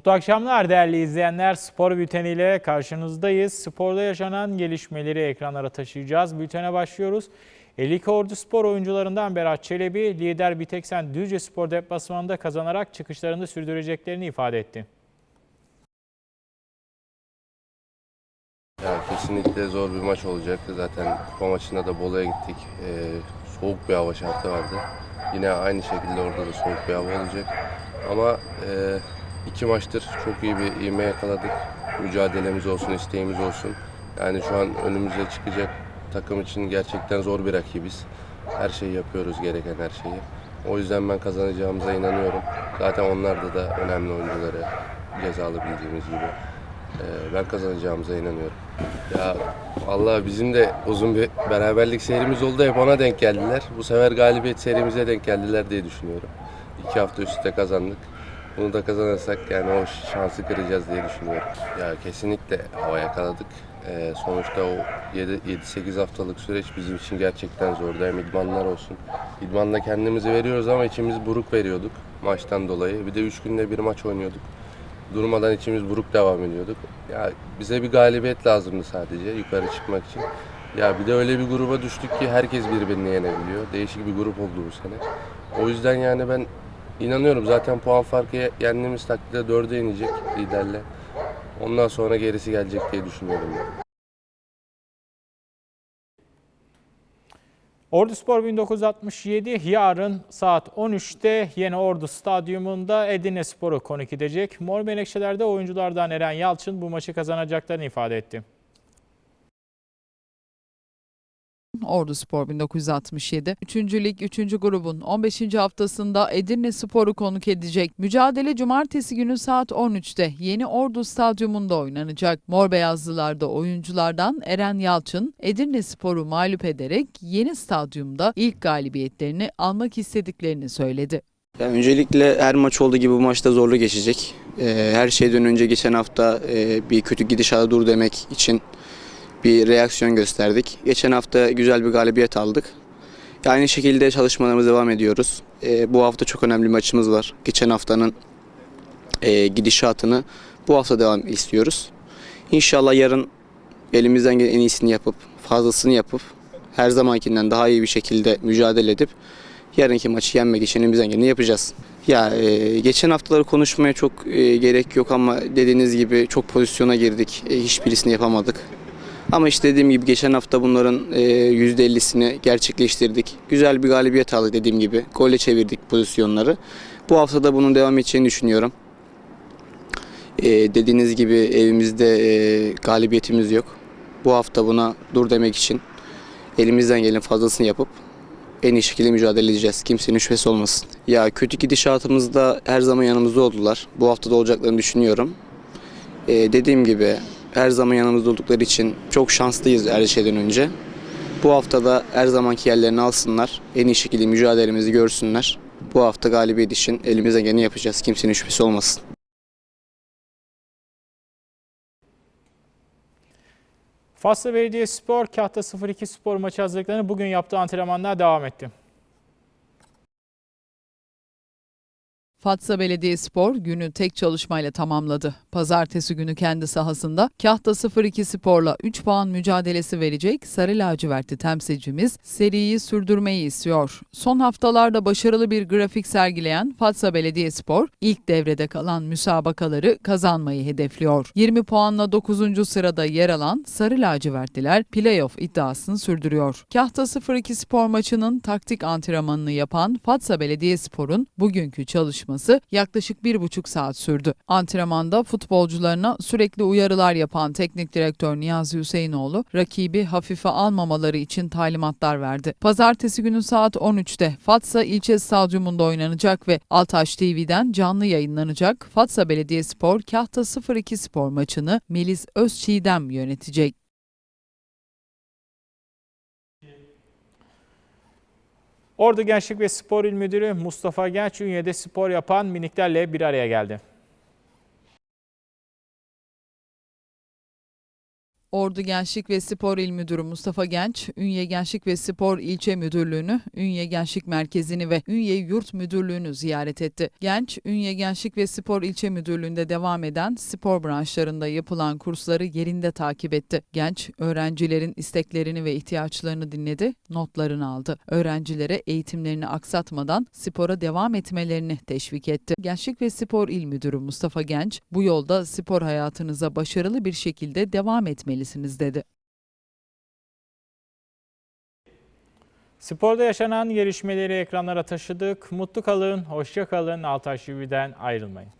Mutlu akşamlar değerli izleyenler. Spor bülteniyle karşınızdayız. Sporda yaşanan gelişmeleri ekranlara taşıyacağız. Bültene başlıyoruz. 52 Ordu Spor oyuncularından Berat Çelebi, lider Biteksen Düzce Spor deplasmanında kazanarak çıkışlarını sürdüreceklerini ifade etti. Ya kesinlikle zor bir maç olacaktı. Zaten kupa maçında da Bolu'ya gittik. Ee, soğuk bir hava şartı vardı. Yine aynı şekilde orada da soğuk bir hava olacak. Ama e, iki maçtır çok iyi bir ivme yakaladık. Mücadelemiz olsun, isteğimiz olsun. Yani şu an önümüze çıkacak takım için gerçekten zor bir rakibiz. Her şeyi yapıyoruz, gereken her şeyi. O yüzden ben kazanacağımıza inanıyorum. Zaten onlarda da önemli oyuncuları cezalı bildiğimiz gibi. Ee, ben kazanacağımıza inanıyorum. Ya Allah bizim de uzun bir beraberlik serimiz oldu. Hep ona denk geldiler. Bu sefer galibiyet serimize denk geldiler diye düşünüyorum. İki hafta üst üste kazandık. Bunu da kazanırsak yani o şansı kıracağız diye düşünüyorum. Ya kesinlikle hava yakaladık. Ee, sonuçta o 7-8 haftalık süreç bizim için gerçekten zordu. Hem idmanlar olsun. İdmanda kendimizi veriyoruz ama içimiz buruk veriyorduk maçtan dolayı. Bir de 3 günde bir maç oynuyorduk durmadan içimiz buruk devam ediyorduk. Ya bize bir galibiyet lazımdı sadece yukarı çıkmak için. Ya bir de öyle bir gruba düştük ki herkes birbirini yenebiliyor. Değişik bir grup oldu bu sene. O yüzden yani ben inanıyorum zaten puan farkı yendiğimiz takdirde dörde inecek liderle. Ondan sonra gerisi gelecek diye düşünüyorum ben. Ordu Spor 1967 yarın saat 13'te Yeni Ordu Stadyumunda Edirne Spor'u konuk edecek. Mor Menekşeler'de oyunculardan Eren Yalçın bu maçı kazanacaklarını ifade etti. Ordu Spor 1967. 3. Lig 3. grubun 15. haftasında Edirne Spor'u konuk edecek. Mücadele cumartesi günü saat 13'te Yeni Ordu Stadyumunda oynanacak. Mor Beyazlılar'da oyunculardan Eren Yalçın, Edirne Spor'u mağlup ederek yeni stadyumda ilk galibiyetlerini almak istediklerini söyledi. Ya öncelikle her maç olduğu gibi bu maçta zorlu geçecek. Ee, her şeyden önce geçen hafta e, bir kötü gidişata dur demek için bir reaksiyon gösterdik. Geçen hafta güzel bir galibiyet aldık. Aynı şekilde çalışmalarımıza devam ediyoruz. Ee, bu hafta çok önemli maçımız var. Geçen haftanın e, gidişatını bu hafta devam istiyoruz. İnşallah yarın elimizden gelen en iyisini yapıp, fazlasını yapıp, her zamankinden daha iyi bir şekilde mücadele edip yarınki maçı yenmek için elimizden geleni yapacağız. Ya e, geçen haftaları konuşmaya çok e, gerek yok ama dediğiniz gibi çok pozisyona girdik. E, hiçbirisini yapamadık. Ama işte dediğim gibi geçen hafta bunların e, %50'sini gerçekleştirdik. Güzel bir galibiyet aldık dediğim gibi. Golle çevirdik pozisyonları. Bu hafta da bunun devam edeceğini düşünüyorum. E, dediğiniz gibi evimizde e, galibiyetimiz yok. Bu hafta buna dur demek için elimizden gelen fazlasını yapıp en iyi şekilde mücadele edeceğiz. Kimsenin şüphesi olmasın. Ya kötü gidişatımızda her zaman yanımızda oldular. Bu hafta da olacaklarını düşünüyorum. Ee, dediğim gibi her zaman yanımızda oldukları için çok şanslıyız her şeyden önce. Bu hafta da her zamanki yerlerini alsınlar. En iyi şekilde mücadelemizi görsünler. Bu hafta galibiyet için elimizden geleni yapacağız. Kimsenin şüphesi olmasın. Faslı Belediyespor Kahta 02 spor maçı hazırlıklarını bugün yaptığı antrenmanlar devam etti. Fatsa Belediyespor günü tek çalışmayla tamamladı. Pazartesi günü kendi sahasında Kahta 02 Spor'la 3 puan mücadelesi verecek Sarı Lacivertli temsilcimiz seriyi sürdürmeyi istiyor. Son haftalarda başarılı bir grafik sergileyen Fatsa Belediyespor ilk devrede kalan müsabakaları kazanmayı hedefliyor. 20 puanla 9. sırada yer alan Sarı Lacivertliler playoff iddiasını sürdürüyor. Kahta 02 Spor maçının taktik antrenmanını yapan Fatsa Belediyespor'un bugünkü çalışması yaklaşık bir buçuk saat sürdü. Antrenmanda futbolcularına sürekli uyarılar yapan teknik direktör Niyazi Hüseyinoğlu rakibi hafife almamaları için talimatlar verdi. Pazartesi günü saat 13'te Fatsa ilçe stadyumunda oynanacak ve Altaş TV'den canlı yayınlanacak Fatsa Belediyespor Kahta 02 Spor maçını Melis Özçiğdem yönetecek. Ordu Gençlik ve Spor İl Müdürü Mustafa Genç Ünye'de spor yapan miniklerle bir araya geldi. Ordu Gençlik ve Spor İl Müdürü Mustafa Genç, Ünye Gençlik ve Spor İlçe Müdürlüğü'nü, Ünye Gençlik Merkezi'ni ve Ünye Yurt Müdürlüğü'nü ziyaret etti. Genç, Ünye Gençlik ve Spor İlçe Müdürlüğü'nde devam eden spor branşlarında yapılan kursları yerinde takip etti. Genç, öğrencilerin isteklerini ve ihtiyaçlarını dinledi, notlarını aldı. Öğrencilere eğitimlerini aksatmadan spora devam etmelerini teşvik etti. Gençlik ve Spor İl Müdürü Mustafa Genç, bu yolda spor hayatınıza başarılı bir şekilde devam etmelisiniz dedi. Sporda yaşanan gelişmeleri ekranlara taşıdık. Mutlu kalın, hoşça kalın. Altay TV'den ayrılmayın.